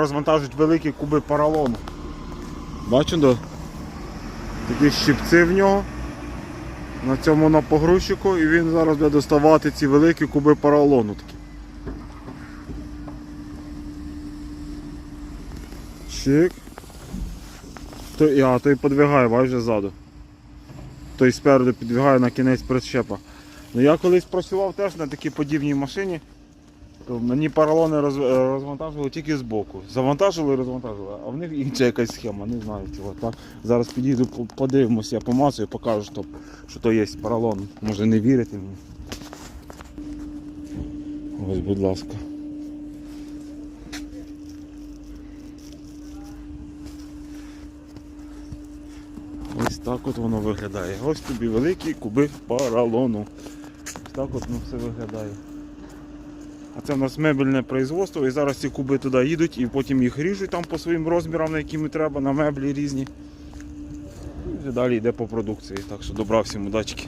Розвантажують великі куби поролону. Бачу, до такі щипці в нього. На цьому на погрузчику і він зараз буде доставати ці великі куби поролону такі. Чик. То, а, той подвигає, бачиш, ззаду. Той спереду підвігає на кінець прищепа. Ну я колись працював теж на такій подібній машині. То мені поролони роз, е, розвантажували тільки з боку. Завантажили, розвантажили, а в них інша якась схема, не знаю чого. Так? Зараз підійду, подивимося, я помацаю, покажу, що, що то є поролон. Може не вірите мені. Ось, будь ласка. Ось так от воно виглядає. Ось тобі великі куби поролону. Ось так от воно все виглядає. А це в нас мебельне производство, і зараз ці куби туди їдуть і потім їх ріжуть там по своїм розмірам, на ми треба, на меблі різні. І далі йде по продукції. Так що добра всім удачки.